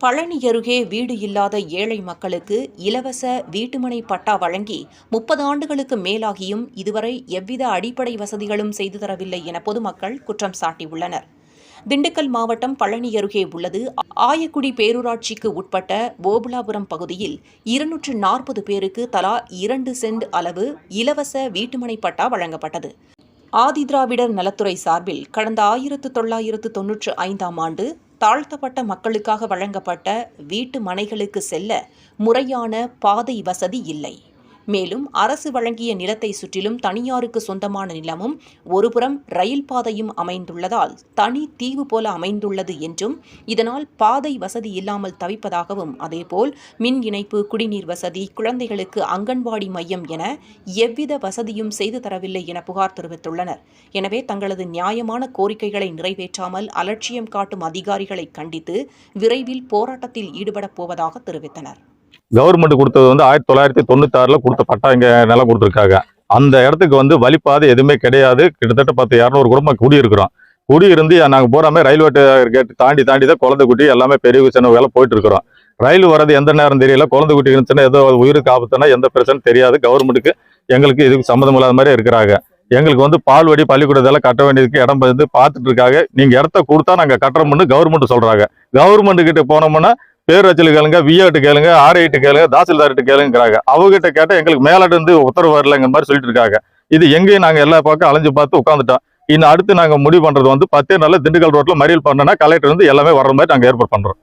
பழனி அருகே வீடு இல்லாத ஏழை மக்களுக்கு இலவச வீட்டுமனை பட்டா வழங்கி முப்பது ஆண்டுகளுக்கு மேலாகியும் இதுவரை எவ்வித அடிப்படை வசதிகளும் செய்து தரவில்லை என பொதுமக்கள் குற்றம் சாட்டியுள்ளனர். திண்டுக்கல் மாவட்டம் பழனி அருகே உள்ளது. ஆயக்குடி பேரூராட்சிக்கு உட்பட்ட ஓபுலாபுரம் பகுதியில் இருநூற்று நாற்பது பேருக்கு தலா இரண்டு சென்ட் அளவு இலவச வீட்டுமனை பட்டா வழங்கப்பட்டது. ஆதிதிராவிடர் நலத்துறை சார்பில் கடந்த ஆயிரத்து தொள்ளாயிரத்து தொன்னூற்று ஐந்தாம் ஆண்டு தாழ்த்தப்பட்ட மக்களுக்காக வழங்கப்பட்ட வீட்டு மனைகளுக்கு செல்ல முறையான பாதை வசதி இல்லை. மேலும் அரசு வழங்கிய நிலத்தை சுற்றிலும் தனியாருக்கு சொந்தமான நிலமும் ஒருபுறம் ரயில் பாதையும் அமைந்துள்ளதால் தனி தீவு போல அமைந்துள்ளது என்றும் இதனால் பாதை வசதி இல்லாமல் தவிப்பதாகவும் அதேபோல் மின் இணைப்பு குடிநீர் வசதி குழந்தைகளுக்கு அங்கன்வாடி மையம் என எவ்வித வசதியும் செய்து தரவில்லை என புகார் தெரிவித்துள்ளனர். எனவே தங்களது நியாயமான கோரிக்கைகளை நிறைவேற்றாமல் அலட்சியம் காட்டும் அதிகாரிகளை கண்டித்து விரைவில் போராட்டத்தில் ஈடுபடப் போவதாக தெரிவித்தனர். கவர்மெண்ட் கொடுத்தது வந்து ஆயிரத்தி தொள்ளாயிரத்தி தொண்ணூத்தாறுல கொடுத்த பட்டா இங்க நிலம் கொடுத்துருக்காங்க. அந்த இடத்துக்கு வந்து வழிப்பாதை எதுவுமே கிடையாது. கிட்டத்தட்ட பத்து இரநூறு குடும்பம் குடியிருக்கிறோம். குடியிருந்து நாங்கள் போறாமே ரயில்வே கேட் தாண்டி தாண்டி தான் குழந்தை குட்டி எல்லாமே பெரிய சின்ன வேலை போயிட்டு இருக்கிறோம் ரயில் வர்றது எந்த நேரம் தெரியல. குழந்தை குட்டி இருந்துச்சுன்னா ஏதோ உயிருக்கு ஆபத்துனா எந்த பிரச்சனை தெரியாது. கவர்மெண்ட்டுக்கு எங்களுக்கு இதுக்கு சம்மந்தம் இல்லாத மாதிரி இருக்கிறாங்க. எங்களுக்கு வந்து பால்வடி பள்ளிக்கூடம் கட்ட வேண்டியதுக்கு இடம் வந்து பார்த்துட்டு இருக்காங்க. நீங்கள் இடத்த கொடுத்தா நாங்கள் கட்டுறோம்னு கவர்மெண்ட் சொல்கிறாங்க கவர்மெண்ட் கிட்ட போனோம்னா பேரூராட்சியில் கேளுங்க விஏட்டு கேளுங்க ஆர்ஐட்டு கேளுங்க தாசில்தார்கிட்ட கேளுங்கிறாங்க. அவங்ககிட்ட கேட்டால் எங்களுக்கு மேலாட்டு வந்து உத்தரவு வரலங்கிற மாதிரி சொல்லிட்டு இருக்காங்க. இது எங்கேயும் நாங்கள் எல்லா பக்கம் அலைஞ்சு பார்த்து உட்காந்துட்டோம் இன்னும் அடுத்து நாங்கள் முடிவு பண்ணுறது வந்து பத்தே நாளில் திண்டுக்கல் ரோட்டில் மறியல் பண்ணோன்னா கலெக்டர் வந்து எல்லாமே வர்ற மாதிரி நாங்கள் ஏற்பாடு பண்ணுறோம்